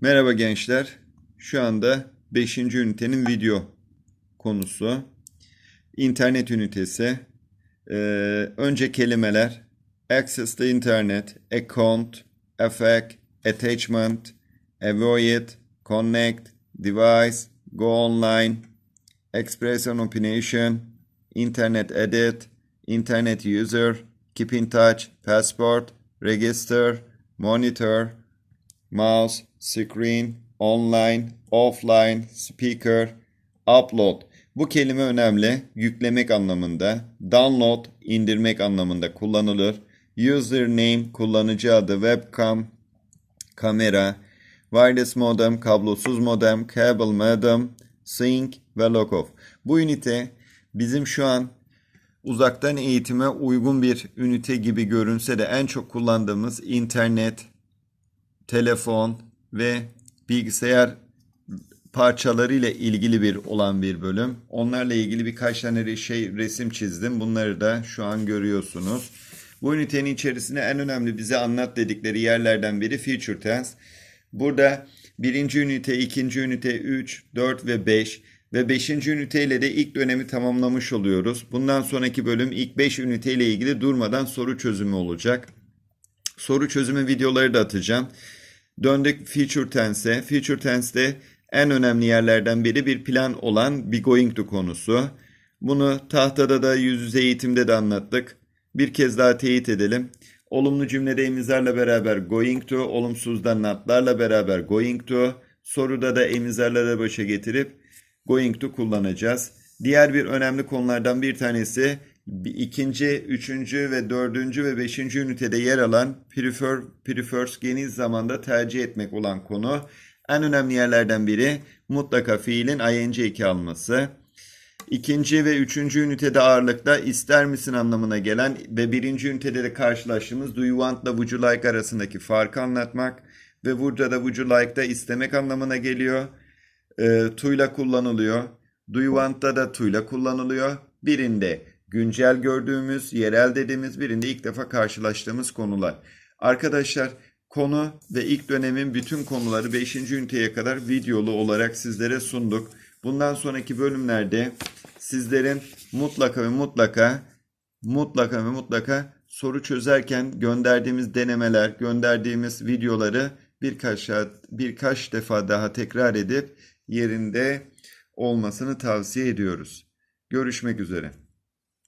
Merhaba gençler. Şu anda 5. ünitenin video konusu. İnternet ünitesi. Ee, önce kelimeler. Access the internet, account, affect, attachment, avoid, connect, device, go online, express an opinion, internet edit, internet user, keep in touch, passport, register, monitor, mouse, screen, online, offline, speaker, upload. Bu kelime önemli. Yüklemek anlamında. Download, indirmek anlamında kullanılır. Username, kullanıcı adı, webcam, kamera, wireless modem, kablosuz modem, cable modem, sync ve logoff. Bu ünite bizim şu an uzaktan eğitime uygun bir ünite gibi görünse de en çok kullandığımız internet, telefon ve bilgisayar parçalarıyla ilgili bir olan bir bölüm. Onlarla ilgili birkaç tane şey resim çizdim. Bunları da şu an görüyorsunuz. Bu ünitenin içerisinde en önemli bize anlat dedikleri yerlerden biri future tense. Burada birinci ünite, ikinci ünite, 3, 4 ve 5 ve 5. üniteyle de ilk dönemi tamamlamış oluyoruz. Bundan sonraki bölüm ilk 5 üniteyle ilgili durmadan soru çözümü olacak. Soru çözümü videoları da atacağım. Döndük future tense'e. Future tense'de en önemli yerlerden biri bir plan olan be going to konusu. Bunu tahtada da yüz yüze eğitimde de anlattık. Bir kez daha teyit edelim. Olumlu cümlede emizlerle beraber going to, olumsuzda notlarla beraber going to, soruda da emizlerle başa getirip going to kullanacağız. Diğer bir önemli konulardan bir tanesi ikinci, üçüncü ve dördüncü ve beşinci ünitede yer alan prefer, prefers geniş zamanda tercih etmek olan konu. En önemli yerlerden biri mutlaka fiilin ing eki alması. İkinci ve üçüncü ünitede ağırlıkta ister misin anlamına gelen ve birinci ünitede de karşılaştığımız do you want ile would you like arasındaki farkı anlatmak ve burada da would you like'da istemek anlamına geliyor. E, to'yla kullanılıyor. Do you want'ta da to'yla kullanılıyor. Birinde güncel gördüğümüz, yerel dediğimiz, birinde ilk defa karşılaştığımız konular. Arkadaşlar konu ve ilk dönemin bütün konuları 5. üniteye kadar videolu olarak sizlere sunduk. Bundan sonraki bölümlerde sizlerin mutlaka ve mutlaka mutlaka ve mutlaka soru çözerken gönderdiğimiz denemeler, gönderdiğimiz videoları birkaç birkaç defa daha tekrar edip yerinde olmasını tavsiye ediyoruz. Görüşmek üzere.